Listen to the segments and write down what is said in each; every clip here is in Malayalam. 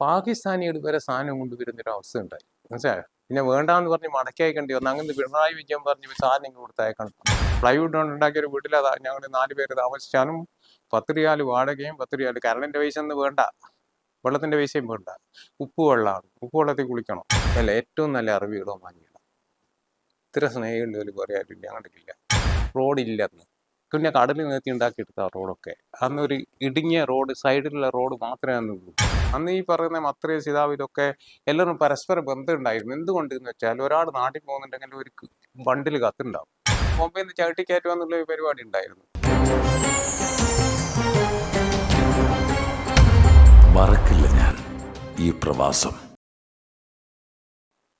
പാകിസ്ഥാനികൾ വരെ സാധനം കൊണ്ടുവരുന്ന ഒരു അവസ്ഥ ഉണ്ടായി മനസ്സിലായോ? പിന്നെ വേണ്ടാന്ന് പറഞ്ഞ് മടക്കി അയക്കേണ്ടി വന്നു. അങ്ങനെ പിണറായി വിജയൻ പറഞ്ഞ് സാധനം കൊടുത്ത് അയക്കണം പ്ലൈവുഡ് കൊണ്ട് ഉണ്ടാക്കിയ ഒരു വീട്ടിൽ അതാ ഞങ്ങൾ നാല് പേര് താമസിച്ചാലും പത്ത് റിയാൽ വാടകയും പത്ത് റിയാൽ കറണ്ടിന്റെ പൈസ ഒന്നും വേണ്ട. വെള്ളത്തിന്റെ പൈസയും വേണ്ട. ഉപ്പ് വെള്ളമാണ്. ഉപ്പ് വെള്ളത്തിൽ കുളിക്കണം. അല്ല? ഏറ്റവും നല്ല അറിവുകളോ വാങ്ങിയില്ല ഇത്ര സ്നേഹമുള്ള പറയാറില്ല അങ്ങോട്ടില്ല റോഡില്ലെന്ന് പിന്നെ കടലിൽ നിർത്തി ഉണ്ടാക്കിയെടുത്ത റോഡൊക്കെ. അന്ന് ഒരു ഇടുങ്ങിയ റോഡ് സൈഡിലുള്ള റോഡ് മാത്രമേ അന്നുള്ളൂ അന്ന് ഈ പറയുന്ന മത്രയും സിതാവിലൊക്കെ ഇതൊക്കെ എല്ലാവരും പരസ്പര ബന്ധം ഉണ്ടായിരുന്നു. എന്തുകൊണ്ട് എന്ന് വെച്ചാൽ ഒരാൾ നാട്ടിൽ പോകുന്നുണ്ടെങ്കിൽ ഒരു ബണ്ടിൽ കത്തുണ്ടാവും. മുംബൈയിൽ നിന്ന് ചവിട്ടിക്കയറ്റുക എന്നുള്ള ഒരു പരിപാടി ഉണ്ടായിരുന്നു. മറക്കില്ല ഞാൻ ഈ പ്രവാസം.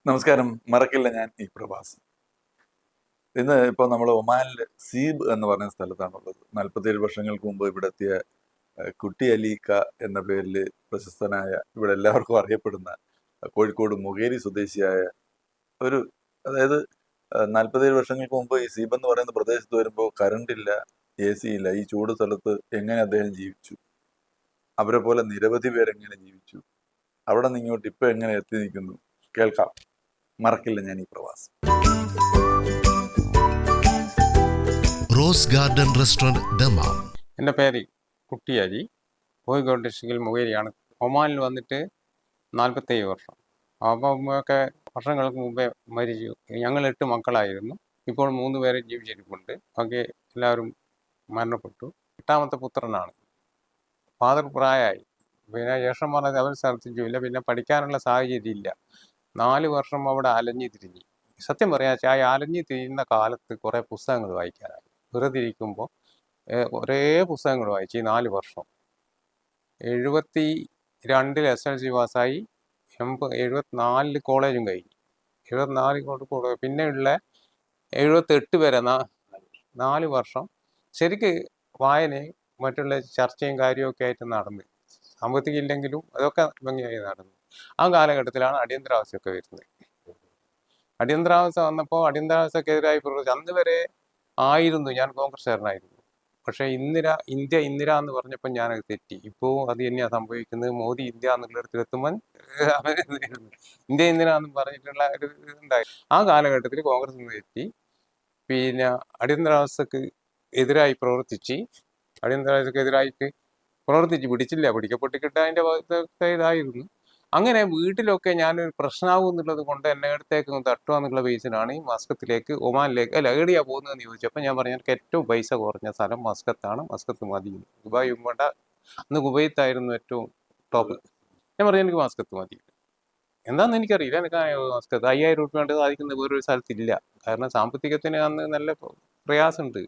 നമസ്കാരം. മറക്കില്ല ഞാൻ ഈ പ്രവാസം. ഇന്ന് ഇപ്പോൾ നമ്മൾ ഒമാനിൽ സീബ് എന്ന് പറഞ്ഞ സ്ഥലത്താണുള്ളത്. നാൽപ്പത്തേഴ് വർഷങ്ങൾക്ക് മുമ്പ് ഇവിടെ എത്തിയ കുട്ടി അലീക്ക എന്ന പേരിൽ പ്രശസ്തനായ ഇവിടെ എല്ലാവർക്കും അറിയപ്പെടുന്ന കോഴിക്കോട് മുകേരി സ്വദേശിയായ ഒരു അതായത് നാൽപ്പത്തേഴ് വർഷങ്ങൾക്ക് മുമ്പ് ഈ സീബ് എന്ന് പറയുന്ന പ്രദേശത്ത് വരുമ്പോൾ കറണ്ട് ഇല്ല എ സി ഇല്ല ഈ ചൂട് സ്ഥലത്ത് എങ്ങനെ അദ്ദേഹം ജീവിച്ചു? അവരെ പോലെ നിരവധി പേരെങ്ങനെ ജീവിച്ചു? അവിടെ നിന്ന് ഇങ്ങോട്ട് ഇപ്പൊ എങ്ങനെ എത്തി നിൽക്കുന്നു? കേൾക്കാം. മറക്കില്ല ഞാൻ ഈ പ്രവാസം. Rose garden restaurant Dammam. എന്റെ പേര് കുട്ടിയാജി കോഴിക്കോട് ഡിസ്ട്രിക്റ്റിൽ മുഖേരിയാണ്. ഒമാനിൽ വന്നിട്ട് നാൽപ്പത്തേഴ് വർഷം. അപ്പം ഒക്കെ വർഷങ്ങൾക്ക് മുമ്പേ മരിച്ചു. ഞങ്ങൾ എട്ട് മക്കളായിരുന്നു. ഇപ്പോൾ മൂന്ന് പേരെ ജീവിച്ചിരിപ്പുണ്ട്. ഒക്കെ എല്ലാവരും മരണപ്പെട്ടു. എട്ടാമത്തെ പുത്രനാണ്. ഫാദർ പ്രായമായി. പിന്നെ ശേഷം പറഞ്ഞത് അവർ ശ്രദ്ധിച്ചില്ല. പിന്നെ പഠിക്കാനുള്ള സാഹചര്യം ഇല്ല. നാല് വർഷം അവിടെ അലഞ്ഞു തിരിഞ്ഞു. സത്യം പറയാച്ചാൽ അലഞ്ഞു തിരിയുന്ന കാലത്ത് കുറേ പുസ്തകങ്ങൾ വായിക്കാനായി. വെറുതെ ഇരിക്കുമ്പോൾ ഒരേ പുസ്തകങ്ങൾ വായിച്ചു ഈ നാല് വർഷം. എഴുപത്തി രണ്ടിൽ എസ് എൽ സി പാസ്സായി എൺപത് എഴുപത്തിനാലിൽ കോളേജും കഴിഞ്ഞു. എഴുപത്തിനാലിൽ കൊണ്ട് കോളേജ് പിന്നെ ഉള്ള എഴുപത്തെട്ട് വരെ നാല് വർഷം ശരിക്ക് വായനയും മറ്റുള്ള ചർച്ചയും കാര്യമൊക്കെ ആയിട്ട് നടന്ന്. സാമ്പത്തികം ഇല്ലെങ്കിലും അതൊക്കെ ഭംഗിയായി നടന്നു. ആ കാലഘട്ടത്തിലാണ് അടിയന്തരാവസ്ഥയൊക്കെ വരുന്നത്. അടിയന്തരാവസ്ഥ വന്നപ്പോൾ അടിയന്തരാവസ്ഥക്കെതിരായി പ്രവർത്തിച്ചു അന്ന് വരെ ആയിരുന്നു. ഞാൻ കോൺഗ്രസ്സുകാരനായിരുന്നു പക്ഷേ ഇന്ദിര ഇന്ത്യ ഇന്ദിര എന്ന് പറഞ്ഞപ്പോൾ ഞാനത് തെറ്റി. ഇപ്പോൾ അത് തന്നെയാണ് സംഭവിക്കുന്നത്. മോദി ഇന്ത്യ എന്നുള്ളിടത്തിലെത്തുമ്പോൾ ഇന്ത്യ ഇന്ദിര എന്ന് പറഞ്ഞിട്ടുള്ള ഒരു ഇതുണ്ടായി. ആ കാലഘട്ടത്തിൽ കോൺഗ്രസ് നിന്ന് തെറ്റി. പിന്നെ അടിയന്തരാവസ്ഥക്ക് എതിരായി പ്രവർത്തിച്ച് അടിയന്തരാവസ്ഥക്ക് എതിരായിട്ട് പ്രവർത്തിച്ച് പിടിച്ചില്ല. പിടിക്കപ്പെട്ടിട്ട് അതിന്റെ ഇതായിരുന്നു. അങ്ങനെ വീട്ടിലൊക്കെ ഞാനൊരു പ്രശ്നമാകും എന്നുള്ളത് കൊണ്ട് എന്നെ അടുത്തേക്ക് തട്ടുക എന്നുള്ള ബേസിനാണ് ഈ മസ്കത്തിലേക്ക് ഒമാനിലേക്ക് അല്ല എവിടെയാ പോകുന്നതെന്ന് ചോദിച്ചപ്പോൾ ഞാൻ പറഞ്ഞു എനിക്ക് ഏറ്റവും പൈസ കുറഞ്ഞ സ്ഥലം മസ്കത്താണ്. മസ്കത്ത് മതി. ദുബായ് വേണ്ട. അന്ന് കുബൈത്തായിരുന്നു ഏറ്റവും ടോപ്പ് ഞാൻ പറഞ്ഞു എനിക്ക് മസ്കത്ത് മതി. എന്താണെന്ന് എനിക്കറിയില്ല. എനിക്ക് മസ്കത്ത് അയ്യായിരം രൂപ കൊണ്ട് സാധിക്കുന്ന വേറൊരു സ്ഥലത്തില്ല. കാരണം സാമ്പത്തികത്തിന് അന്ന് നല്ല പ്രയാസമുണ്ട്.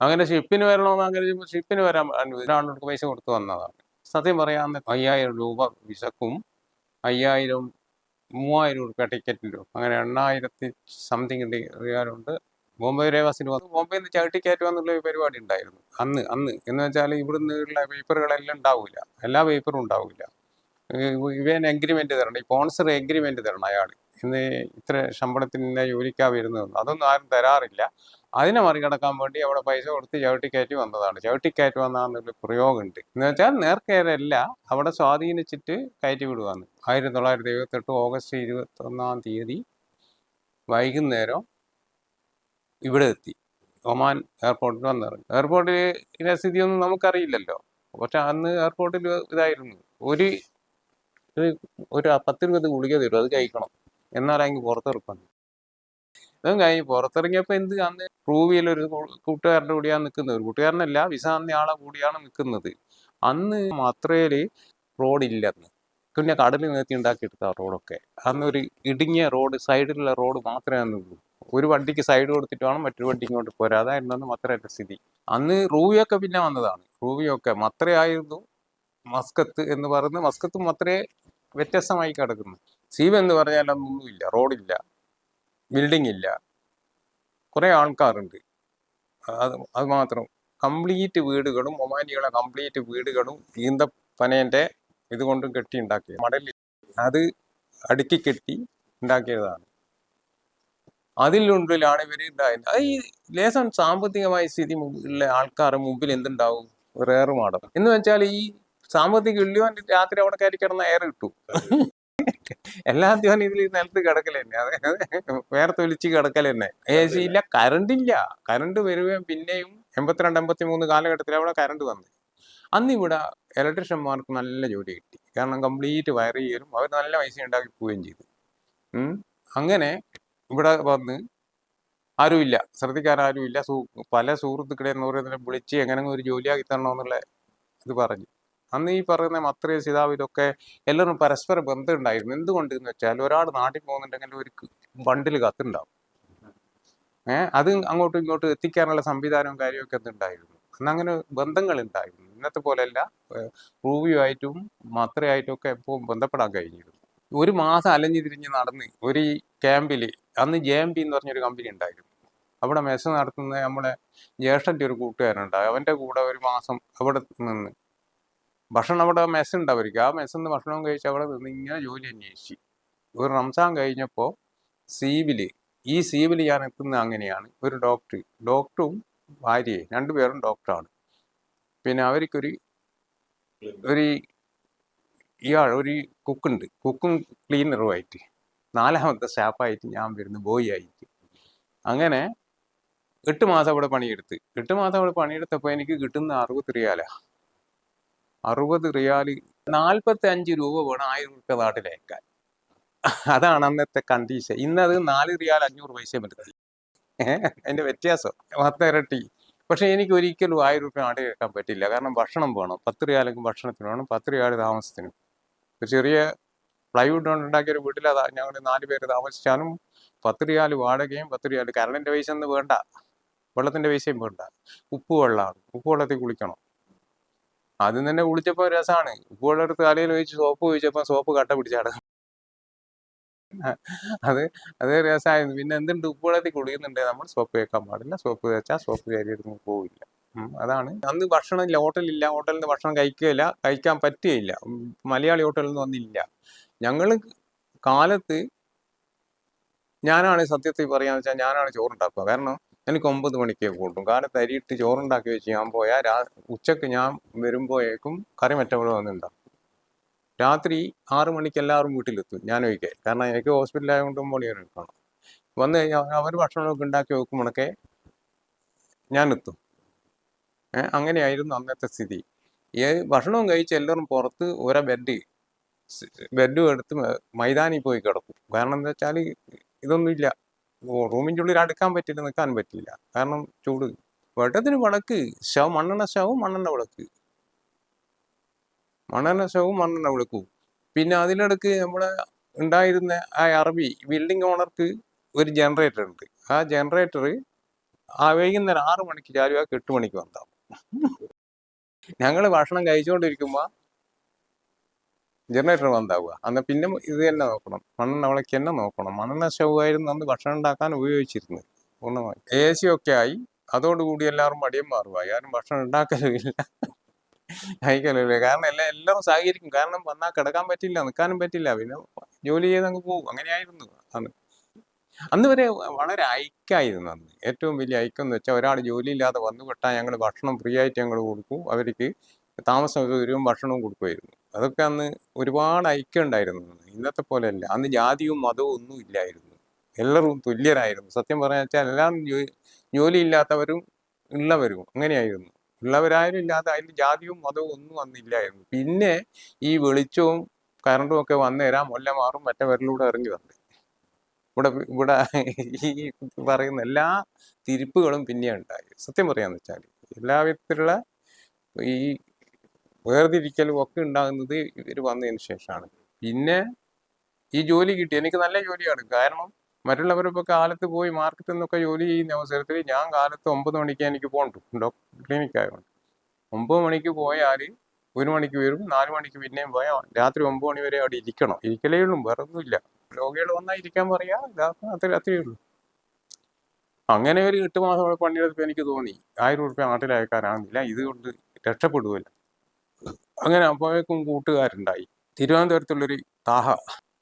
അങ്ങനെ ഷിപ്പിന് വരണമെന്ന് അങ്ങനെ ഷിപ്പിന് വരാൻ ഒരാളുടെ പൈസ കൊടുത്തു വന്നതാണ്. സത്യം പറയാൻ അയ്യായിരം രൂപ വിസക്കും അയ്യായിരം മൂവായിരം രൂപ ടിക്കറ്റിലും അങ്ങനെ എണ്ണായിരത്തി സംതിങ് റിയാലുണ്ട്. ബോംബെ രേവാസിന് വന്നു. ബോംബെയിൽ നിന്ന് ചവിട്ടി കയറ്റുക എന്നുള്ള ഒരു പരിപാടി ഉണ്ടായിരുന്നു. അന്ന് അന്ന്. എന്ന് വെച്ചാൽ ഇവിടുന്ന് ഉള്ള പേപ്പറുകളെല്ലാം ഉണ്ടാവില്ല എല്ലാ പേപ്പറും ഉണ്ടാവില്ല ഇവൻ എഗ്രിമെന്റ് തരണം. ഈ സ്പോൺസർ എഗ്രിമെന്റ് തരണം അയാൾ ഇന്ന് ഇത്ര ശമ്പളത്തിന് ജോലിക്കാ വരുന്നതെന്ന്. അതൊന്നും ആരും തരാറില്ല. അതിനെ മറികടക്കാൻ വേണ്ടി അവിടെ പൈസ കൊടുത്ത് ചവിട്ടിക്കയറ്റി വന്നതാണ്. ചവിട്ടിക്കയറ്റി വന്നാന്നൊരു പ്രയോഗമുണ്ട്. എന്ന് വെച്ചാൽ നേർക്കേരല്ല അവിടെ സ്വാധീനിച്ചിട്ട് കയറ്റി വിടുവാന്ന്. ആയിരത്തി തൊള്ളായിരത്തി എഴുപത്തെട്ട് ഓഗസ്റ്റ് ഇരുപത്തി ഒന്നാം തീയതി വൈകുന്നേരം ഇവിടെ എത്തി. ഒമാൻ എയർപോർട്ടിൽ വന്നിറങ്ങി. എയർപോർട്ടിലെ സ്ഥിതിയൊന്നും നമുക്കറിയില്ലല്ലോ. പക്ഷെ അന്ന് എയർപോർട്ടിൽ ഇതായിരുന്നു. ഒരു ഒരു- പത്തിരുപത് ഗുളിക തരും അത് കഴിക്കണം. എന്നാലെങ്കിൽ പുറത്തിറക്കണം ഇതും കഴിഞ്ഞ് പുറത്തിറങ്ങിയപ്പോൾ എന്ത് അന്ന് പ്രൂവ് ചെയ്യൽ ഒരു കൂട്ടുകാരന്റെ കൂടിയാണ് നിൽക്കുന്നത് ഒരു കൂട്ടുകാരനല്ല വിസ അന്ന ആളെ കൂടിയാണ് നിൽക്കുന്നത് അന്ന് മത്രയിൽ റോഡില്ലെന്ന് പിന്നെ കടലിൽ നിർത്തി ഉണ്ടാക്കിയെടുത്ത റോഡൊക്കെ അന്ന് ഒരു ഇടുങ്ങിയ റോഡ് സൈഡിലുള്ള റോഡ് മാത്രമേ അന്നുള്ളൂ ഒരു വണ്ടിക്ക് സൈഡ് കൊടുത്തിട്ട് വേണം മറ്റൊരു വണ്ടി ഇങ്ങോട്ട് പോരാ. അതായിരുന്നു അന്ന് മത്രയുടെ സ്ഥിതി. അന്ന് റൂവിയൊക്കെ പിന്നെ വന്നതാണ്. റൂവിയൊക്കെ മത്രയായിരുന്നു മസ്കത്ത് എന്ന് പറയുന്നത്. മസ്കത്തും മാത്രമേ വ്യത്യസ്തമായി കിടക്കുന്നു. സീവ് എന്ന് പറഞ്ഞാൽ അന്നൊന്നുമില്ല റോഡില്ല ബിൽഡിംഗ് ഇല്ല കുറേ ആൾക്കാരുണ്ട്. അത് അത് മാത്രം. കംപ്ലീറ്റ് വീടുകളും ഒമാനികളെ കംപ്ലീറ്റ് വീടുകളും ഈന്തപ്പനേന്റെ ഇതുകൊണ്ടും കെട്ടി ഉണ്ടാക്കിയത് മടലിൽ അത് അടുക്കി കെട്ടി ഉണ്ടാക്കിയതാണ്. അതിലുള്ളിലാണ് ഇവർ ഉണ്ടായത് അത് ഈ ലേശം സാമ്പത്തികമായ സ്ഥിതി ഉള്ള ആൾക്കാരുടെ മുമ്പിൽ എന്തുണ്ടാവും? റേറ് മാടം എന്ന് വെച്ചാൽ ഈ സാമ്പത്തിക ഇള്ളിയോൻ രാത്രി അവിടെ കയറി കിടന്ന എയർ കിട്ടും. എല്ലാ അധ്വാനം ഇതിൽ നിലത്ത് കിടക്കൽ തന്നെ. അതെ വേറെ തൊലിച്ച് കിടക്കൽ തന്നെ. എ സി ഇല്ല കറണ്ട് ഇല്ല കറണ്ട് വരുകയും പിന്നെയും എൺപത്തിരണ്ട് എൺപത്തി മൂന്ന് കാലഘട്ടത്തിൽ അവിടെ കറണ്ട് വന്നു. അന്ന് ഇവിടെ ഇലക്ട്രീഷ്യന്മാർക്ക് നല്ല ജോലി കിട്ടി. കാരണം കംപ്ലീറ്റ് വയർ ചെയ്യലും അവർ നല്ല പൈസ ഉണ്ടാക്കി പോവുകയും ചെയ്തു. അങ്ങനെ ഇവിടെ വന്ന് ആരുമില്ല. ശ്രദ്ധിക്കാരും ഇല്ല സൂ പല സുഹൃത്തുക്കളെ എന്ന് പറയുന്നത് വിളിച്ച് എങ്ങനെ ഒരു ജോലിയാക്കി തരണമെന്നുള്ള ഇത് പറഞ്ഞു. അന്ന് ഈ പറയുന്ന മത്രയ ഇതൊക്കെ എല്ലാവരും പരസ്പര ബന്ധം ഉണ്ടായിരുന്നു. എന്തുകൊണ്ട് എന്ന് വെച്ചാൽ ഒരാൾ നാട്ടിൽ പോകുന്നുണ്ടെങ്കിൽ ഒരു ബണ്ടിൽ കത്തുണ്ടാവും. ഏഹ് അത് അങ്ങോട്ടും ഇങ്ങോട്ടും എത്തിക്കാനുള്ള സംവിധാനവും കാര്യമൊക്കെ എന്തുണ്ടായിരുന്നു അന്ന് അങ്ങനെ ബന്ധങ്ങൾ ഉണ്ടായിരുന്നു. ഇന്നത്തെ പോലെയല്ല. റൂവിയുമായിട്ടും മത്രയായിട്ടും ഒക്കെ എപ്പോഴും ബന്ധപ്പെടാൻ കഴിഞ്ഞിരുന്നു. ഒരു മാസം അലഞ്ഞു തിരിഞ്ഞ് നടന്ന് ഒരു ക്യാമ്പിൽ അന്ന് ജെ എം പി എന്ന് പറഞ്ഞൊരു കമ്പനി ഉണ്ടായിരുന്നു. അവിടെ മെസ്സ് നടത്തുന്ന നമ്മുടെ ജ്യേഷ്ഠന്റെ ഒരു കൂട്ടുകാരുണ്ടായി അവന്റെ കൂടെ ഒരു മാസം അവിടെ നിന്ന് ഭക്ഷണം അവിടെ മെസ്സ് ഉണ്ട് അവർക്ക് ആ മെസ്സിൽ നിന്ന് ഭക്ഷണം കഴിച്ച് അവിടെ നിന്ന് ഇങ്ങനെ ജോലി അന്വേഷിച്ചു. ഒരു റംസാൻ കഴിഞ്ഞപ്പോൾ സീബിൽ ഈ സീബിൽ ഞാൻ എത്തുന്നത് അങ്ങനെയാണ്. ഒരു ഡോക്ടർ ഡോക്ടറും ഭാര്യയെ രണ്ടുപേരും ഡോക്ടറാണ്. പിന്നെ അവർക്കൊരു ഒരു ഇയാൾ ഒരു കുക്കുണ്ട്. കുക്കും ക്ലീനറുമായിട്ട്. നാലാമത്തെ സ്റ്റാഫായിട്ട് ഞാൻ വരുന്ന ബോയ് ആയിട്ട് അങ്ങനെ എട്ട് മാസം അവിടെ പണിയെടുത്ത്. എട്ട് മാസം അവിടെ പണിയെടുത്തപ്പോൾ എനിക്ക് കിട്ടുന്ന അറിവ് റിയാലാ അറുപത് റിയാലി നാൽപ്പത്തി അഞ്ച് രൂപ വേണം ആയിരം രൂപ നാട്ടിലേക്കാൻ അതാണ് അന്നത്തെ കണ്ടീഷൻ ഇന്നത് നാല് റിയാൽ അഞ്ഞൂറ് പൈസ വരുത്തി അതിന്റെ വ്യത്യാസം. പത്ത് ഇരട്ടി. പക്ഷെ എനിക്ക് ഒരിക്കലും ആയിരം രൂപ നാട്ടിൽ പറ്റില്ല. കാരണം ഭക്ഷണം വേണം. പത്ത് റിയാലെങ്കിൽ ഭക്ഷണത്തിന് വേണം. പത്ത് റിയാൽ താമസത്തിനും. ഒരു ചെറിയ പ്ലൈവുഡ് ഉണ്ടാക്കിയ ഒരു വീട്ടിൽ അതാ ഞങ്ങൾ നാല് പേര് താമസിച്ചാലും പത്ത് റിയാൽ വാടകയും പത്ത് റിയാൽ കറണ്ടിന്റെ പൈസ ഒന്നും വേണ്ട. വെള്ളത്തിന്റെ പൈസയും വേണ്ട. ഉപ്പ് വെള്ളമാണ്. ഉപ്പ് വെള്ളത്തിൽ കുളിക്കണം. ആദ്യം തന്നെ കുളിച്ചപ്പോൾ രസമാണ് ഉപ്പ് വെള്ളം തലയിൽ ഒഴിച്ച് സോപ്പ് ഒഴിച്ചപ്പോൾ സോപ്പ് കട്ട പിടിച്ചാണ് അത് അത് രസമായിരുന്നു പിന്നെ എന്തുണ്ട്? ഉപ്പ് വെള്ളത്തിൽ കുളിക്കുന്നുണ്ട്. നമ്മൾ സോപ്പ് കേൾക്കാൻ പാടില്ല. സോപ്പ് തേച്ചാൽ സോപ്പ് കയറി പോവില്ല. അതാണ്. അന്ന് ഭക്ഷണം ഇല്ല. ഹോട്ടലില്ല ഹോട്ടലിൽ ഭക്ഷണം കഴിക്കുകയില്ല കഴിക്കാൻ പറ്റുകയില്ല. മലയാളി ഹോട്ടലിൽ നിന്ന് ഒന്നില്ല ഞങ്ങൾ കാലത്ത് ഞാനാണ് സത്യത്തിൽ പറയാന്ന് വെച്ചാൽ ഞാനാണ് ചോറുണ്ടാക്കുക. കാരണം എനിക്ക് ഒമ്പത് മണിക്ക് കൂട്ടും. കാരണം തരിയിട്ട് ചോറുണ്ടാക്കി വെച്ച് ഞാൻ പോയാൽ രാ ഉച്ചയ്ക്ക് ഞാൻ വരുമ്പോഴേക്കും കറി മറ്റവിടെ വന്നിട്ടുണ്ടാവും രാത്രി ആറ് മണിക്ക് എല്ലാവരും വീട്ടിലെത്തും ഞാൻ ഒഴിക്കെ കാരണം എനിക്ക് ഹോസ്പിറ്റലായതുകൊണ്ട് ഒമ്പത് മണി നിൽക്കണം. വന്നു കഴിഞ്ഞാൽ അവർ ഭക്ഷണമൊക്കെ ഉണ്ടാക്കി വെക്കുമ്പോഴൊക്കെ ഞാൻ എത്തും. അങ്ങനെയായിരുന്നു അന്നത്തെ സ്ഥിതി. ഈ ഭക്ഷണവും കഴിച്ച് എല്ലാവരും പുറത്ത് ഒരേ ബെഡ് ബെഡും എടുത്ത് മൈതാനി പോയി കിടക്കും. കാരണം എന്താ വെച്ചാൽ ഇതൊന്നുമില്ല. റൂമിന്റെ ഉള്ളിൽ അടുക്കാൻ പറ്റില്ല നിൽക്കാൻ പറ്റില്ല കാരണം ചൂട്. വെട്ടത്തിന് വിളക്ക്. ശവ മണ്ണെണ്ണ ശവം മണ്ണെണ്ണ വിളക്ക്. മണ്ണെണ്ണ ശവവും മണ്ണെണ്ണ വിളക്കും. പിന്നെ അതിനിടക്ക് നമ്മളെ ഉണ്ടായിരുന്ന ആ അറബി ബിൽഡിംഗ് ഓണർക്ക് ഒരു ജനറേറ്റർ ഉണ്ട്. ആ ജനറേറ്റർ ആ വൈകുന്നേരം ആറ് മണിക്ക് ചാലുവാക്ക് എട്ട് മണിക്ക് വന്നാവും ഞങ്ങൾ ഭക്ഷണം കഴിച്ചുകൊണ്ടിരിക്കുമ്പോൾ ജനറേറ്റർ വന്നാവുക അന്ന് പിന്നെ ഇത് തന്നെ നോക്കണം മണ്ണെണ്ണ വിളക്ക് തന്നെ നോക്കണം മണ്ണെണ്ണ സ്റ്റൗവായിരുന്നു അന്ന് ഭക്ഷണം ഉണ്ടാക്കാൻ ഉപയോഗിച്ചിരുന്നത് പൂർണമായി എ സി ഒക്കെ ആയി അതോടുകൂടി എല്ലാവരും മടിയം മാറുക ആരും ഭക്ഷണം ഉണ്ടാക്കലുമില്ല കഴിക്കലുമില്ല കാരണം എല്ലാം എല്ലാവരും സഹകരിക്കും കാരണം വന്നാൽ കിടക്കാൻ പറ്റില്ല നിൽക്കാനും പറ്റില്ല പിന്നെ ജോലി ചെയ്ത് അങ്ങ് പോകും അങ്ങനെയായിരുന്നു അന്ന് അന്ന് വരെ വളരെ ഐക്യമായിരുന്നു അന്ന് ഏറ്റവും വലിയ ഐക്യം എന്ന് വെച്ചാൽ ഒരാൾ ജോലിയില്ലാതെ വന്നു വിട്ടാൽ ഞങ്ങൾ ഭക്ഷണം ഫ്രീ ആയിട്ട് ഞങ്ങൾ കൊടുക്കും അവർക്ക് താമസം സൗകര്യവും ഭക്ഷണവും കൊടുക്കുമായിരുന്നു അതൊക്കെ അന്ന് ഒരുപാട് ഐക്യം ഉണ്ടായിരുന്നു. ഇന്നത്തെ പോലെയല്ല. അന്ന് ജാതിയും മതവും ഒന്നും ഇല്ലായിരുന്നു. എല്ലാവരും തുല്യരായിരുന്നു. സത്യം പറഞ്ഞു വെച്ചാൽ എല്ലാം ജോലി ഇല്ലാത്തവരും ഉള്ളവരും അങ്ങനെയായിരുന്നു. ഉള്ളവരായാലും ഇല്ലാത്ത അതിൽ ജാതിയും മതവും ഒന്നും അന്നില്ലായിരുന്നു പിന്നെ ഈ വെളിച്ചവും കറണ്ടും ഒക്കെ വന്നു തരാം മാറും മറ്റവരിലൂടെ ഇറങ്ങി വന്നു. ഇവിടെ ഇവിടെ ഈ പറയുന്ന എല്ലാ തിരിപ്പുകളും പിന്നെ ഉണ്ടായി സത്യം പറയാന്ന് വെച്ചാൽ എല്ലാ വിധത്തിലുള്ള ഈ വേർതിരിക്കലും ഒക്കെ ഉണ്ടാകുന്നത് ഇവർ വന്നതിന് ശേഷമാണ്. പിന്നെ ഈ ജോലി കിട്ടി. എനിക്ക് നല്ല ജോലിയാണ്. കാരണം മറ്റുള്ളവരൊക്കെ കാലത്ത് പോയി മാർക്കറ്റിൽ നിന്നൊക്കെ ജോലി ചെയ്യുന്ന അവസരത്തിൽ ഞാൻ കാലത്ത് ഒമ്പത് മണിക്ക് എനിക്ക് പോകണ്ടു ഡോക്ടർ ക്ലിനിക് ആയതുകൊണ്ട്. ഒമ്പത് മണിക്ക് പോയാൽ ഒരു മണിക്ക് വരും നാല് മണിക്ക് പിന്നെയും പോയാൽ രാത്രി ഒമ്പത് മണി വരെ അവിടെ ഇരിക്കണം. ഇരിക്കലേ ഉള്ളൂ. വേറെ ഒന്നുമില്ല രോഗികൾ വന്നാൽ ഇരിക്കാൻ പറയാ. അത്ര അത്രയേ ഉള്ളൂ. അങ്ങനെ ഒരു എട്ട് മാസം പണിയെടുത്തപ്പോൾ എനിക്ക് തോന്നി. ആയിരം ഉറുപ്പ്യ നാട്ടിൽ ഇതുകൊണ്ട് രക്ഷപ്പെടുകയില്ല അങ്ങനെ അപ്പോഴേക്കും കൂട്ടുകാരുണ്ടായി. തിരുവനന്തപുരത്തുള്ളൊരു താഹ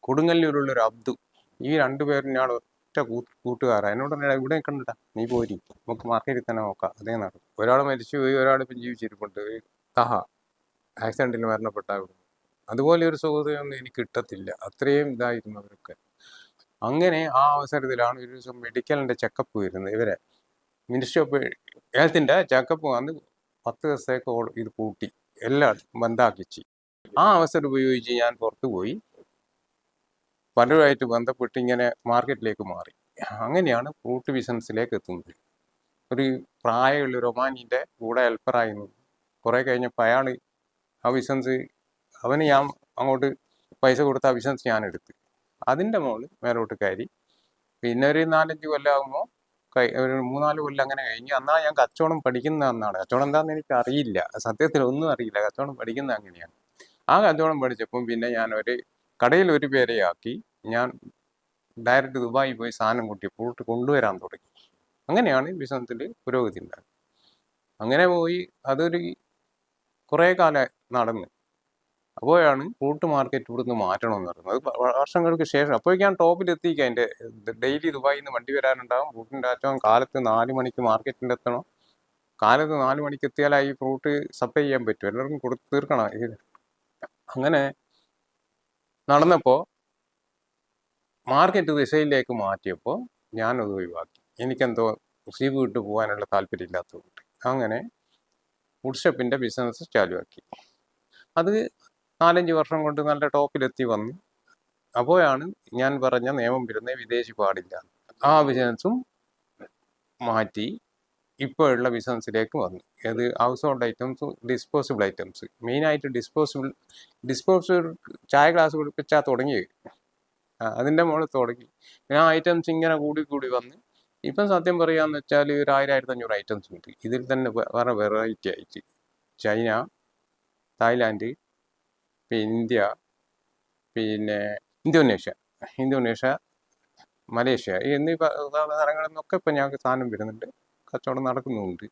കൊടുങ്ങല്ലൂരുള്ളൊരു അബ്ദു. ഈ രണ്ടുപേരും ഞാൻ ഒറ്റ കൂട്ടുകാരാണ് കൂട്ടുകാരാ. എന്നോട് ഇവിടെ കണ്ടിട്ടാ നീ പോരി നമുക്ക് മാർക്കറ്റിൽ തന്നെ നോക്കാം. അതേ നടക്കും ഒരാൾ മരിച്ചു മരിച്ചുപോയി ഒരാൾ ഇപ്പം ജീവിച്ചിരിപ്പുണ്ട്. താഹ ആക്സിഡന്റിൽ മരണപ്പെട്ട അതുപോലെ ഒരു സുഹൃത്തിനൊന്നും എനിക്ക് കിട്ടത്തില്ല. അത്രയും ഇതായിരുന്നു അവരൊക്കെ. അങ്ങനെ ആ അവസരത്തിലാണ് ഒരു ദിവസം മെഡിക്കലിന്റെ ചെക്കപ്പ് വരുന്നത്. ഇവരെ മിനിസ്ട്രി ഓഫ് ഹെൽത്തിന്റെ ചെക്കപ്പ് വന്ന് പത്ത് ദിവസത്തേക്ക് ഇത് പൂട്ടി. എല്ലാം ബന്ധാക്കിച്ച് ആ അവസരം ഉപയോഗിച്ച് ഞാൻ പുറത്തു പോയി. പലരുമായിട്ട് ബന്ധപ്പെട്ട് ഇങ്ങനെ മാർക്കറ്റിലേക്ക് മാറി. അങ്ങനെയാണ് ഫ്രൂട്ട് ബിസിനസ്സിലേക്ക് എത്തുന്നത്. ഒരു പ്രായമുള്ള റൊമാനിന്റെ കൂടെ ഹെൽപ്പറായി കുറേ കഴിഞ്ഞപ്പോൾ അയാൾ ആ ബിസിനസ് അവന് ഞാൻ അങ്ങോട്ട് പൈസ കൊടുത്ത ആ ബിസിനസ് ഞാൻ എടുത്ത്. അതിന്റെ മുകളിൽ മേലോട്ട് കയറി. പിന്നെ ഒരു നാലഞ്ച് കൊല്ലമാകുമ്പോൾ കൈ ഒരു മൂന്നാൽ കൊല്ലം അങ്ങനെ കഴിഞ്ഞു. അന്നാ ഞാൻ കച്ചവടം പഠിക്കുന്ന അന്നാണ്. കച്ചവടം എന്താണെന്ന് എനിക്ക് അറിയില്ല സത്യത്തിൽ ഒന്നും അറിയില്ല. കച്ചവടം പഠിക്കുന്ന അങ്ങനെയാണ്. ആ കച്ചവടം പഠിച്ചപ്പം പിന്നെ ഞാൻ ഒരു കടയിൽ ഒരു പേരെ ആക്കി. ഞാൻ ഡയറക്റ്റ് ദുബായി പോയി സാധനം കൂട്ടി പോട്ട് കൊണ്ടുവരാൻ തുടങ്ങി. അങ്ങനെയാണ് ബിസിനസ്സിൽ പുരോഗതി ഉണ്ടായത്. അങ്ങനെ പോയി അതൊരു കുറേ കാലം നടന്ന്. അപ്പോഴാണ് ഫ്രൂട്ട് മാർക്കറ്റ് ഇവിടുന്ന് മാറ്റണം എന്ന് പറയുന്നത് വർഷങ്ങൾക്ക് ശേഷം. അപ്പോഴേക്കാണ് ടോപ്പിൽ എത്തിക്കുക അതിന്റെ ഡെയിലി ദുബായിൽ നിന്ന് വണ്ടി വരാനുണ്ടാവും. ഫ്രൂട്ടിന്റെ അറ്റം കാലത്ത് നാല് മണിക്ക് മാർക്കറ്റിൽ എത്തണം. കാലത്ത് നാല് മണിക്ക് എത്തിയാലേ ഈ ഫ്രൂട്ട് സപ്ലൈ ചെയ്യാൻ പറ്റും. എല്ലാവർക്കും കൊടുത്ത് തീർക്കണം. അങ്ങനെ നടന്നപ്പോൾ മാർക്കറ്റ് ദിശയിലേക്ക് മാറ്റിയപ്പോൾ ഞാനത് ഒഴിവാക്കി. എനിക്കെന്തോ സീവ് വിട്ട് പോകാനുള്ള താല്പര്യം ഇല്ലാത്തതുകൊണ്ട് അങ്ങനെ വുഡ് ഷോപ്പിന്റെ ബിസിനസ് ചാലുവാക്കി അത് നാലഞ്ച് വർഷം കൊണ്ട് നല്ല ടോപ്പിലെത്തി വന്നു. അപ്പോഴാണ് ഞാൻ പറഞ്ഞ നിയമം വരുന്നത് വിദേശി പാടില്ല. ആ ബിസിനസ്സും മാറ്റി ഇപ്പോഴുള്ള ബിസിനസ്സിലേക്ക് വന്നു. അത് household items disposable items മെയിനായിട്ട് ഡിസ്പോസിബിൾ ഡിസ്പോസിബിൾ ചായ ഗ്ലാസ് കുടിപ്പിച്ചാൽ തുടങ്ങി. അതിന്റെ മുകളിൽ തുടങ്ങി. ആ ഐറ്റംസ് ഇങ്ങനെ കൂടി കൂടി വന്ന് ഇപ്പം സത്യം പറയുകയെന്ന് വെച്ചാൽ ഒരു ആയിരം ആയിരത്തി അഞ്ഞൂറ് ഐറ്റംസ് ഉണ്ട്. ഇതിൽ തന്നെ വേറെ വെറൈറ്റി ആയിട്ട്. ചൈന തായ്ലാൻഡ് ഇന്ത്യ പിന്നെ ഇന്തോനേഷ്യ ഇന്തോനേഷ്യ മലേഷ്യ എന്നീ സ്ഥലങ്ങളിൽ നിന്നൊക്കെ ഇപ്പം ഞങ്ങൾക്ക് സാധനം വരുന്നുണ്ട്. കച്ചവടം നടക്കുന്നുണ്ട്.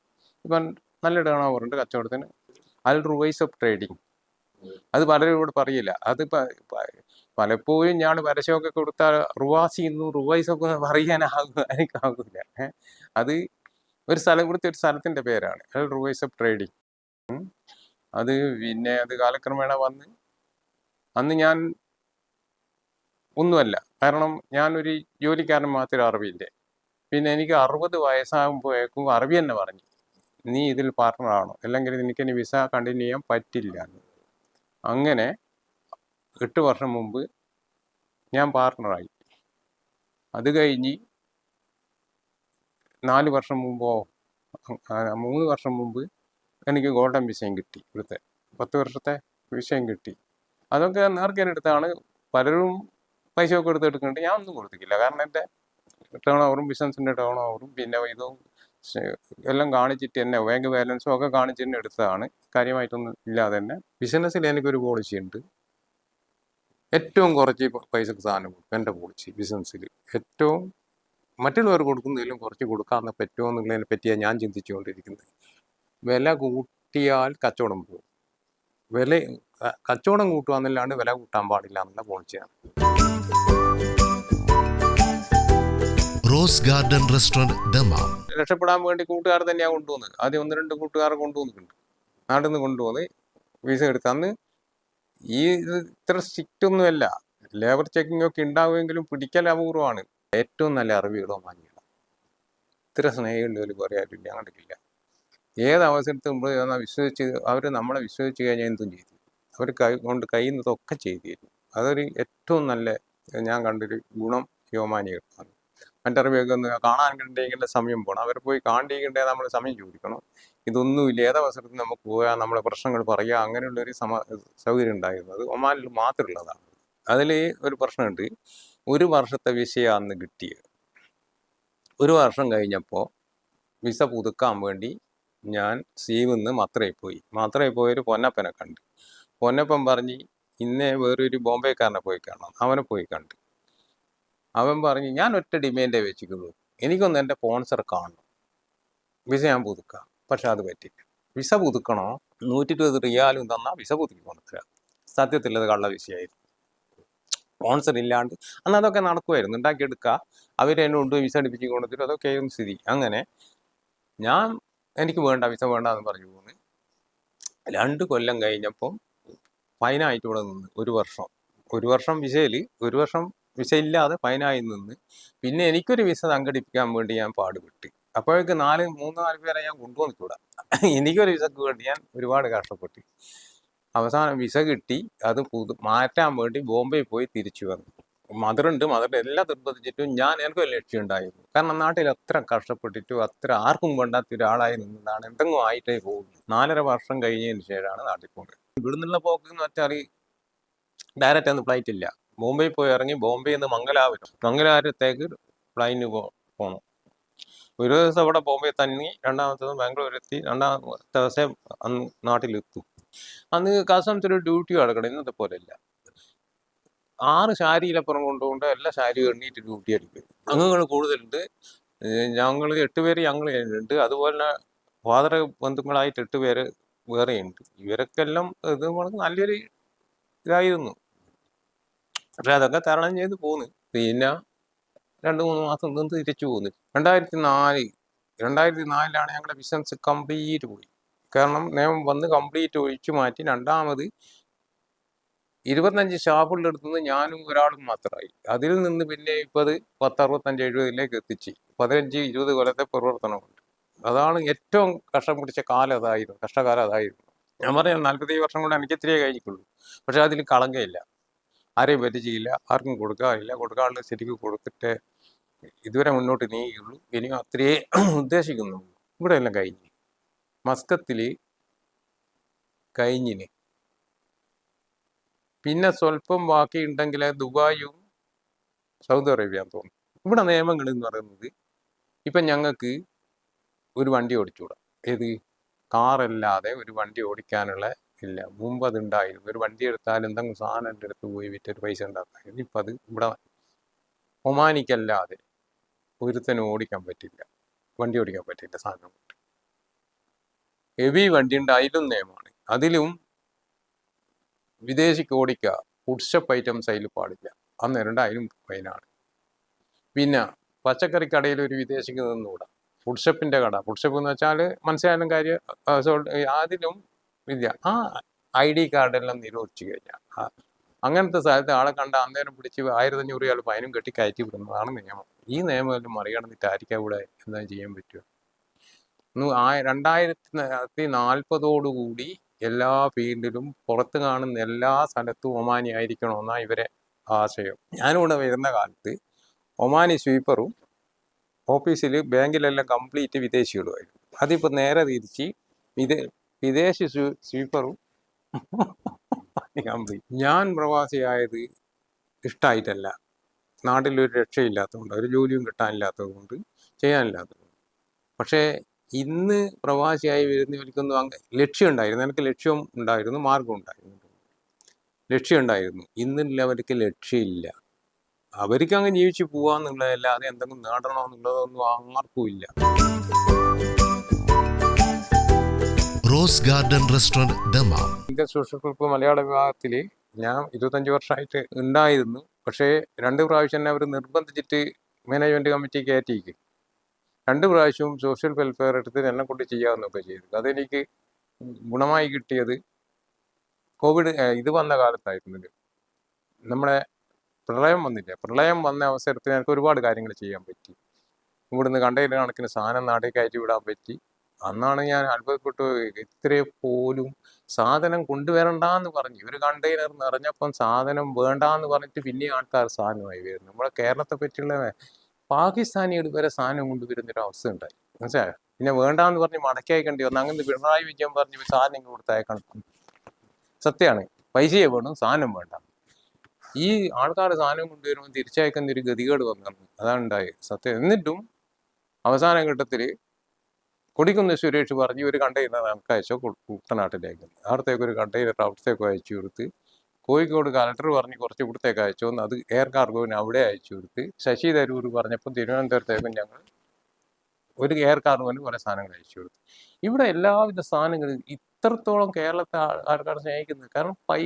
ഇപ്പം നല്ല ഓവർ കച്ചവടത്തിന്. Al Ruwais of trading. അത് പലരും ഇവിടെ പറയില്ല. അത് പലപ്പോഴും ഞാൻ പരസ്യമൊക്കെ കൊടുത്താൽ റുവാസി എന്നും റുവൈസ് ഒക്കെ പറയാനാകും എനിക്കാകില്ല അത് ഒരു സ്ഥലം കൊടുത്ത ഒരു സ്ഥലത്തിന്റെ പേരാണ്. Ruwais of trading. അത് പിന്നെ അത് കാലക്രമേണ വന്ന് അന്ന് ഞാൻ ഒന്നുമല്ല. കാരണം ഞാനൊരു ജോലിക്കാരൻ മാത്രമേ അറിവില്ലേ. പിന്നെ എനിക്ക് അറുപത് വയസ്സാകുമ്പോഴേക്കും അറബി തന്നെ പറഞ്ഞു. നീ ഇതിൽ പാർട്ട്ണറാണോ അല്ലെങ്കിൽ എനിക്കിനി വിസ കണ്ടിന്യൂ ചെയ്യാൻ പറ്റില്ല അങ്ങനെ എട്ട് വർഷം മുമ്പ് ഞാൻ പാർട്ട്ണറായി അത് കഴിഞ്ഞ് നാല് വർഷം മുമ്പോ മൂന്ന് വർഷം മുമ്പ് എനിക്ക് ഗോൾഡൻ വിഷയം കിട്ടി. ഇവിടുത്തെ പത്ത് വർഷത്തെ വിഷയം കിട്ടി. അതൊക്കെ നേർക്കെടുത്താണ് പലരും പൈസ ഒക്കെ എടുത്ത് എടുക്കുന്നുണ്ട്. ഞാൻ ഒന്നും കൊടുത്തിട്ടില്ല. കാരണം എന്റെ ടേൺ ഓവറും ബിസിനസിന്റെ ടേൺ ഓവറും പിന്നെ ഇതും എല്ലാം കാണിച്ചിട്ട് തന്നെ ബാങ്ക് ബാലൻസും ഒക്കെ കാണിച്ച് തന്നെ എടുത്തതാണ്. കാര്യമായിട്ടൊന്നും ഇല്ലാതെ തന്നെ. ബിസിനസ്സിൽ എനിക്കൊരു പോളിസി ഉണ്ട്. ഏറ്റവും കുറച്ച് പൈസക്ക് സാധനം കൊടുക്കും. എന്റെ പോളിസി ബിസിനസ്സിൽ ഏറ്റവും മറ്റുള്ളവർ കൊടുക്കുന്നതിലും കുറച്ച് കൊടുക്കാമെന്ന് പറ്റുമോ എന്നുള്ളതിനെ പറ്റിയാണ് ഞാൻ ചിന്തിച്ചുകൊണ്ടിരിക്കുന്നത്. വില കൂട്ടിയാൽ കച്ചവടം പോകും. വില കച്ചവടം കൂട്ടുക എന്നല്ലാണ്ട് വില കൂട്ടാൻ പാടില്ല എന്നുള്ള പോളിസിയാണ് റോസ് ഗാർഡൻ റെസ്റ്റോറന്റ് ദമാം. രക്ഷപ്പെടാൻ വേണ്ടി കൂട്ടുകാർ തന്നെയാണ് കൊണ്ടുപോകുന്നത് ആദ്യം ഒന്ന് രണ്ട് കൂട്ടുകാരെ കൊണ്ടുപോകുന്നുണ്ട് നാട്ടിൽ നിന്ന് കൊണ്ടുപോകുന്നത് വിസ എടുത്ത് അന്ന് ഈ ഇത് ഇത്ര സ്ട്രിക്റ്റ് ഒന്നുമല്ല. ലേബർ ചെക്കിംഗ് ഒക്കെ ഉണ്ടാവുമെങ്കിലും പിടിക്കൽ അപൂർവമാണ്. ഏറ്റവും നല്ല അറിവുകളോ വാങ്ങിയില്ല ഇത്ര സ്നേഹമുള്ളവർ പറയാറില്ല അങ്ങോട്ടില്ല ഏത് അവസരത്തും മുമ്പ് എന്നാ വിശ്വസിച്ച് അവർ നമ്മളെ വിശ്വസിച്ച് കഴിഞ്ഞാൽ എന്തും ചെയ്തു. അവർ കൈ കൊണ്ട് കഴിയുന്നതൊക്കെ ചെയ്തിരുന്നു. തരും അതൊരു ഏറ്റവും നല്ല ഞാൻ കണ്ടൊരു ഗുണം യോമാനികളാണ് മറ്ററിവൊക്കെ ഒന്ന് കാണാൻ കണ്ടെങ്കിൽ സമയം പോകണം അവരെ പോയി കാണ്ടിക്കണ്ടേ നമ്മൾ സമയം ചോദിക്കണം. ഇതൊന്നുമില്ല. ഏതവസരത്തിൽ നമുക്ക് പോയാൽ നമ്മളെ പ്രശ്നങ്ങൾ പറയുക അങ്ങനെയുള്ളൊരു സമ സൗകര്യം ഉണ്ടായിരുന്നത് ഒമാനിൽ മാത്രമുള്ളതാണ്. അതിൽ ഒരു പ്രശ്നമുണ്ട്. ഒരു വർഷത്തെ അന്ന് കിട്ടിയത്. ഒരു വർഷം കഴിഞ്ഞപ്പോൾ വിസ പുതുക്കാൻ വേണ്ടി ഞാൻ സീവിന്ന് മാത്രമേ പോയി. മത്രയിൽ പോയൊരു പൊന്നപ്പനെ കണ്ട്. പൊന്നപ്പൻ പറഞ്ഞ് ഇന്നേ വേറൊരു ബോംബെക്കാരനെ പോയി കാണണം. അവനെ പോയി കണ്ട്. അവൻ പറഞ്ഞ് ഞാൻ ഒറ്റ ഡിമാൻഡേ വെച്ചിട്ടുള്ളൂ എനിക്കൊന്ന് എന്റെ സ്പോൺസർ കാണണം. വിസ ഞാൻ പുതുക്കാം. പക്ഷെ അത് പറ്റില്ല. വിസ പുതുക്കണോ? നൂറ്റി ഇരുപത് റിയാലും തന്നാൽ വിസ പുതുക്കി കൊണ്ടുതരാം സത്യത്തിൽ അത് കള്ള വിസയായിരുന്നു. സ്പോൺസർ ഇല്ലാണ്ട് അന്ന് അതൊക്കെ നടക്കുമായിരുന്നു ഉണ്ടാക്കിയെടുക്കുക അവരെന്നെ എന്നെ കൊണ്ട് വിസ അടിപ്പിച്ച് കൊണ്ടുതരും അതൊക്കെ ആയിരുന്നു സ്ഥിതി. അങ്ങനെ ഞാൻ എനിക്ക് വേണ്ട വിസ വേണ്ട എന്ന് പറഞ്ഞു പോകുന്നു രണ്ട് കൊല്ലം കഴിഞ്ഞപ്പം ഫൈനായിട്ട് ഇവിടെ നിന്ന് ഒരു വർഷം. ഒരു വർഷം വിസയിൽ ഒരു വർഷം വിസ ഇല്ലാതെ ഫൈനായി നിന്ന് പിന്നെ എനിക്കൊരു വിസ സംഘടിപ്പിക്കാൻ വേണ്ടി ഞാൻ പാടുപെട്ടി. അപ്പോഴേക്ക് നാല് മൂന്ന് നാല് പേരെ ഞാൻ കൊണ്ടുവന്നിട്ടൂടാ എനിക്കൊരു വിസക്ക് വേണ്ടി ഞാൻ ഒരുപാട് കഷ്ടപ്പെട്ടു. അവസാനം വിസ കിട്ടി അത് പുതു മാറ്റാൻ വേണ്ടി ബോംബെ പോയി തിരിച്ചു വന്നു. മദറുണ്ട്. മദറിന്റെ എല്ലാം നിർബന്ധിച്ചിട്ടും ഞാൻ എനിക്ക് ഒരു ലക്ഷ്യം ഉണ്ടായിരുന്നു കാരണം നാട്ടിൽ അത്ര കഷ്ടപ്പെട്ടിട്ടും അത്ര ആർക്കും വേണ്ടാത്ത ഒരാളായി നിന്നതാണ് എന്തെങ്കിലും ആയിട്ടേ പോകുന്നു നാലര വർഷം കഴിഞ്ഞതിന് ശേഷമാണ് നാട്ടിൽ പോകുന്നത് ഇവിടെ നിന്നുള്ള പോക്ക് എന്ന് വെച്ചാൽ ഡയറക്റ്റ് ഒന്നും ഫ്ലൈറ്റ് ഇല്ല. ബോംബെ പോയി ഇറങ്ങി ബോംബെ നിന്ന് മംഗലാപുരം. മംഗലാപുരത്തേക്ക് ഫ്ലൈന് പോകണം ഒരു ദിവസം അവിടെ ബോംബെ തങ്ങി ബാംഗ്ലൂർ എത്തി രണ്ടാമത്തെ ദിവസം നാട്ടിലെത്തും. അന്ന് ഒരു ഡ്യൂട്ടി അടക്കണം ഇന്നത്തെ പോലെ അല്ല ആറ് ശാരിയിലപ്പുറം കൊണ്ടുകൊണ്ട് എല്ലാ ശാരി എണ്ണീറ്റ് ഡ്യൂട്ടി അടിക്കും അംഗങ്ങൾ കൂടുതലുണ്ട്. ഞങ്ങൾ എട്ട് പേര് ഞങ്ങൾ ഉണ്ട്. അതുപോലെ ഫാദർ ബന്ധുക്കളായിട്ട് എട്ട് പേര് വേറെയുണ്ട് ഇവരൊക്കെ എല്ലാം ഇത് നല്ലൊരു ഇതായിരുന്നു. പക്ഷെ അതൊക്കെ തരണം ചെയ്ത് പോന്ന്. പിന്നെ രണ്ട് മൂന്ന് മാസം നിന്ന് തിരിച്ചു പോന്നു. രണ്ടായിരത്തി നാല് രണ്ടായിരത്തി നാലിലാണ് ഞങ്ങളുടെ ബിസിനസ് കംപ്ലീറ്റ് പോയി. കാരണം നിയമം വന്ന് കംപ്ലീറ്റ് ഒഴിച്ചു മാറ്റി രണ്ടാമത് ഇരുപത്തഞ്ച് ഷാപ്പുകളുടെ അടുത്തുനിന്ന് ഞാനും ഒരാളും മാത്രമായി. അതിൽ നിന്ന് പിന്നെ ഇപ്പം അത് പത്തറുപത്തഞ്ച് എഴുപതിലേക്ക് എത്തിച്ച്. പതിനഞ്ച് ഇരുപത് കൊല്ലത്തെ പ്രവർത്തനമുണ്ട്. അതാണ് ഏറ്റവും കഷ്ടം പിടിച്ച കാലം അതായിരുന്നു കഷ്ടകാലം അതായിരുന്നു. ഞാൻ പറയാം നാൽപ്പത്തേഴ് വർഷം കൊണ്ട് എനിക്ക് ഇത്രയേ കഴിഞ്ഞിട്ടുള്ളൂ. പക്ഷെ അതിൽ കളങ്കയില്ല. ആരെയും പറ്റിച്ചില്ല ആർക്കും കൊടുക്കാറില്ല കൊടുക്കാനുള്ള ശരിക്ക് കൊടുത്തിട്ട് ഇതുവരെ മുന്നോട്ട് നീങ്ങിയുള്ളൂ ഇനിയും അത്രയേ ഉദ്ദേശിക്കുന്നുള്ളൂ. ഇവിടെ എല്ലാം കഴിഞ്ഞ്. മസ്കത്തിൽ കഴിഞ്ഞിന് പിന്നെ സ്വല്പം ബാക്കി ഉണ്ടെങ്കിൽ ദുബായും സൗദി അറേബ്യ തോന്നുന്നു. ഇവിടെ നിയമങ്ങൾ എന്ന് പറയുന്നത് ഇപ്പം ഞങ്ങൾക്ക് ഒരു വണ്ടി ഓടിച്ചുകൂടാ ഏത്? കാറല്ലാതെ ഒരു വണ്ടി ഓടിക്കാനുള്ള ഇല്ല. മുമ്പ് അത് ഉണ്ടായിരുന്നു ഒരു വണ്ടി എടുത്താൽ എന്തെങ്കിലും സാധനം എന്റെ അടുത്ത് പോയി വിറ്റൊരു പൈസ ഉണ്ടാക്കായിരുന്നു ഇപ്പം അത് ഇവിടെ ഒമാനിക്കല്ലാതെ ഒരുത്തനും ഓടിക്കാൻ പറ്റില്ല. വണ്ടി ഓടിക്കാൻ പറ്റില്ല സാധനം ഹെവി വണ്ടി ഉണ്ട്. അതിലും നിയമമാണ്. അതിലും വിദേശിക്ക് ഓടിക്കുക ഫുഡ്ഷപ്പ് ഐറ്റംസ് അതിൽ പാടില്ല. അന്നേരം അതിനും ഫൈനാണ് പിന്നെ പച്ചക്കറി കടയിൽ ഒരു വിദേശിക്ക് നിന്നുകൂടാ. ഫുഡ്ഷപ്പിന്റെ കട. ഫുഡ്ഷപ്പ് എന്ന് വെച്ചാൽ മനസ്സിലായാലും കാര്യം അതിലും ഇല്ല. ആ ഐ ഡി കാർഡെല്ലാം നിരോധിച്ചു കഴിഞ്ഞാൽ അങ്ങനത്തെ സ്ഥലത്ത് ആളെ കണ്ട അന്നേരം പിടിച്ച് ആയിരത്തഞ്ഞൂറ് രൂപ ഫൈനും കെട്ടി കയറ്റി വിടുന്നതാണ് നിയമം. ഈ നിയമം എല്ലാം മറികടന്നിട്ട് ആയിരിക്കാം ഇവിടെ എന്താ ചെയ്യാൻ പറ്റുക? രണ്ടായിരത്തി നാൽപ്പതോടുകൂടി എല്ലാ ഫീൽഡിലും പുറത്ത് കാണുന്ന എല്ലാ സ്ഥലത്തും ഒമാനി ആയിരിക്കണമെന്നാണ് ഇവരെ ആശയം. ഞാനിവിടെ വരുന്ന കാലത്ത് ഒമാനി സ്വീപ്പറും ഓഫീസിൽ ബാങ്കിലെല്ലാം കംപ്ലീറ്റ് വിദേശികളുമായിരുന്നു. അതിപ്പോൾ നേരെ തിരിച്ച് വിദേ വിദേശി സ്വീ- സ്വീപ്പറും കംപ്ലീറ്റ് ഞാൻ പ്രവാസിയായത് ഇഷ്ടമായിട്ടല്ല നാട്ടിലൊരു രക്ഷയില്ലാത്തതുകൊണ്ട് ഒരു ജോലിയും കിട്ടാനില്ലാത്തതുകൊണ്ട് ചെയ്യാനില്ലാത്തതുകൊണ്ട്. ചെയ്യാനില്ലാത്തത് കൊണ്ട് പക്ഷേ ഇന്ന് പ്രവാസിയായി വരുന്നവർക്കൊന്നും അങ്ങ് ലക്ഷ്യം ഉണ്ടായിരുന്നു എനിക്ക് ലക്ഷ്യം ഉണ്ടായിരുന്നു മാർഗം ഉണ്ടായിരുന്നു. ലക്ഷ്യം ഉണ്ടായിരുന്നു ഇന്നുള്ളവർക്ക് ലക്ഷ്യമില്ല. അവർക്ക് അങ്ങ് ജീവിച്ചു പോവാന്നുള്ളതല്ലാതെ എന്തെങ്കിലും നേടണമെന്നുള്ളതൊന്നും ആർക്കും ഇല്ല. Rose garden restaurant Dammam. Indian social group Malayala വിഭാഗത്തിൽ ഞാൻ ഇരുപത്തഞ്ച് വർഷമായിട്ട് ഉണ്ടായിരുന്നു. പക്ഷേ രണ്ട് പ്രാവശ്യം തന്നെ അവർ നിർബന്ധിച്ചിട്ട് മാനേജ്മെന്റ് കമ്മിറ്റി കയറ്റിക്ക് രണ്ട് പ്രാവശ്യവും സോഷ്യൽ വെൽഫെയർ എടുത്ത് എന്നെ കൊണ്ട് ചെയ്യാവുന്നൊക്കെ ചെയ്തു അതെനിക്ക് ഗുണമായി കിട്ടിയത് കോവിഡ് ഇത് വന്ന കാലത്തായിരുന്നു നമ്മളെ പ്രളയം വന്നില്ല? പ്രളയം വന്ന അവസരത്തിൽ എനിക്ക് ഒരുപാട് കാര്യങ്ങൾ ചെയ്യാൻ പറ്റി. ഇവിടുന്ന് കണ്ടെയ്നർ കണക്കിന് സാധനം നാട്ടിൽ കയറ്റി വിടാൻ പറ്റി. അന്നാണ് ഞാൻ അത്ഭുതപ്പെട്ടു. ഇത്രേ പോലും സാധനം കൊണ്ടുവരണ്ടെന്ന് പറഞ്ഞു. ഒരു കണ്ടെയ്നർ നിറഞ്ഞപ്പം സാധനം വേണ്ടാന്ന് പറഞ്ഞിട്ട് പിന്നെ ആൾക്കാർ സാധനമായി വരുന്നു. നമ്മളെ കേരളത്തെ പറ്റിയുള്ള പാകിസ്ഥാനികൾ വരെ സാധനം കൊണ്ടുവരുന്ന ഒരു അവസ്ഥ ഉണ്ടായി മനസ്സിലായോ? പിന്നെ വേണ്ടാന്ന് പറഞ്ഞ് മടക്കി അയക്കേണ്ടി വന്നു. അങ്ങനെ പിണറായി വിജയൻ പറഞ്ഞ് സാധനം ഇങ്ങ് കൊടുത്തയക്കണം. സത്യമാണ് പൈസയെ വേണം സാധനം വേണ്ട. ഈ ആൾക്കാർ സാധനം കൊണ്ടുവരുമ്പോൾ തിരിച്ചയക്കുന്ന ഒരു ഗതികേട് വന്നു അതാണ് ഉണ്ടായത്. സത്യം. എന്നിട്ടും അവസാന ഘട്ടത്തിൽ കൊടിക്കുന്ന് സുരേഷ് പറഞ്ഞ് ഒരു കണ്ടെയ്നർ നമുക്ക് അയച്ചോ കുട്ടനാട്ടിലേക്ക്. അവിടത്തേക്ക് ഒരു കണ്ടെയ്നർ അവിടത്തേക്ക് അയച്ചു കൊടുത്ത് കോഴിക്കോട് കലക്ടർ പറഞ്ഞ് കുറച്ച് ഇവിടത്തേക്ക് അയച്ചു അത് എയർ കാർഗോവിന് അവിടെ അയച്ചു കൊടുത്ത്. ശശി തരൂർ പറഞ്ഞപ്പോൾ തിരുവനന്തപുരത്തേക്കും ഞങ്ങൾ ഒരു എയർ കാർഗോവിന് കുറേ സാധനങ്ങൾ അയച്ചു കൊടുത്തു. ഇവിടെ എല്ലാവിധ സാധനങ്ങളും ഇത്രത്തോളം കേരളത്തെ ആൾക്കാർ സ്നേഹിക്കുന്നത്. കാരണം പൈ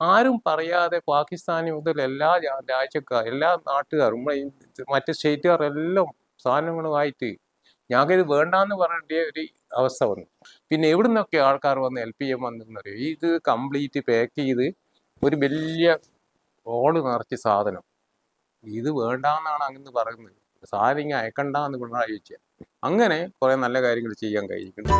ആരും പറയാതെ പാകിസ്ഥാനി മുതൽ എല്ലാ രാജ്യക്കാർ എല്ലാ നാട്ടുകാരും നമ്മളെ മറ്റ് സ്റ്റേറ്റുകാരെല്ലാം സാധനങ്ങളുമായിട്ട് ഞങ്ങൾക്ക് ഇത് വേണ്ടാന്ന് പറഞ്ഞിട്ട് ഒരു അവസ്ഥ വന്നു. പിന്നെ എവിടുന്നൊക്കെ ആൾക്കാർ വന്ന് ഹെൽപ്പ് ചെയ്യാൻ വന്നെന്നറിയോ ഇത് കംപ്ലീറ്റ് പാക്ക് ചെയ്ത് ഒരു വലിയ ഓൾ നിറച്ച് സാധനം. ഇത് വേണ്ടാന്നാണ് അങ്ങനെ പറയുന്നത്. സാധനം ഇങ്ങനെ അയക്കണ്ടെന്ന് പിണറായി ചോദിച്ചാൽ അങ്ങനെ കുറെ നല്ല കാര്യങ്ങൾ ചെയ്യാൻ കഴിഞ്ഞിട്ടുണ്ട്.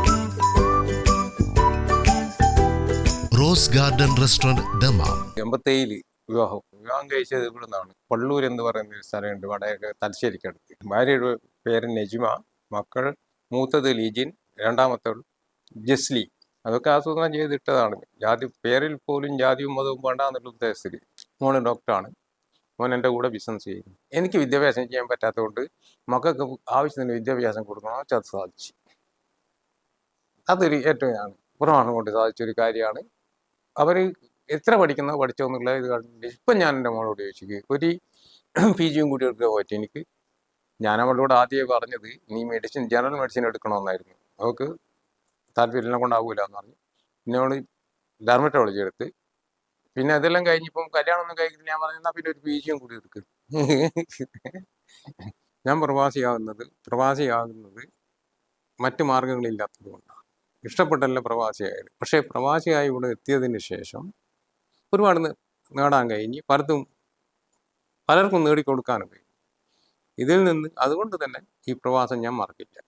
റോസ് ഗാർഡൻ റെസ്റ്റോറന്റ് ദമാം എൺപത്തേഴിൽ വിവാഹം. വിവാഹം കഴിച്ചത് ഇവിടെ നിന്നാണ് പള്ളൂർ എന്ന് പറയുന്ന ഒരു സ്ഥലമുണ്ട്. വടയൊക്കെ തലശ്ശേരിക്കടുത്ത് ഭാര്യയുടെ പേര് നജ്മ മക്കൾ മൂത്തത് ലീജിൻ രണ്ടാമത്തെ ജസ്ലി. അതൊക്കെ ആസൂത്രണം ചെയ്തിട്ടതാണ്. ജാതി പേരിൽ പോലും ജാതിയും മതവും വേണ്ടാന്നുള്ള ഉദ്ദേശത്തിൽ മോൻ ഡോക്ടറാണ്. മോൻ എന്റെ കൂടെ ബിസിനസ് ചെയ്യുന്നു. എനിക്ക് വിദ്യാഭ്യാസം ചെയ്യാൻ പറ്റാത്തതുകൊണ്ട് മക്കൾക്ക് ആവശ്യത്തിന് വിദ്യാഭ്യാസം കൊടുക്കണം അത് സാധിച്ചു. അതൊരു ഏറ്റവും ആണ് പ്രമാണം കൊണ്ട് സാധിച്ചൊരു കാര്യമാണ്. അവർ എത്ര പഠിക്കുന്നോ പഠിച്ചോ എന്നുള്ള ഇത് കണ്ടിട്ട് ഇപ്പം ഞാൻ എന്റെ മോളോട് ചോദിച്ചു. ഒരു പി ജിയും കൂടി എടുക്കാൻ പറ്റി എനിക്ക് ഞാൻ അവളോട് ആദ്യമേ പറഞ്ഞത് നീ മെഡിസിൻ ജനറൽ മെഡിസിൻ എടുക്കണമെന്നായിരുന്നു. അവൾക്ക് താല്പര്യം കൊണ്ടാവൂല എന്ന് പറഞ്ഞു. പിന്നെ അവൾ ഡെർമറ്റോളജി എടുത്ത് പിന്നെ അതെല്ലാം കഴിഞ്ഞിപ്പം കല്യാണം ഒന്നും കഴിക്കുന്നില്ല ഞാൻ പറഞ്ഞു എന്നാൽ പിന്നെ ഒരു പി ജിയും കൂടി എടുക്ക്. ഞാൻ പ്രവാസിയാകുന്നത് പ്രവാസിയാകുന്നത് മറ്റു മാർഗങ്ങളില്ലാത്തത് കൊണ്ടാണ്. ഇഷ്ടപ്പെട്ടല്ല പ്രവാസിയായത്. പക്ഷേ പ്രവാസിയായി ഇവിടെ എത്തിയതിന് ശേഷം ഒരുപാട് നേടാൻ കഴിഞ്ഞ് പലതും പലർക്കും നേടിക്കൊടുക്കാനും കഴിഞ്ഞു. ഇതിൽ നിന്ന് അതുകൊണ്ട് തന്നെ ഈ പ്രവാസം ഞാൻ മറക്കില്ല.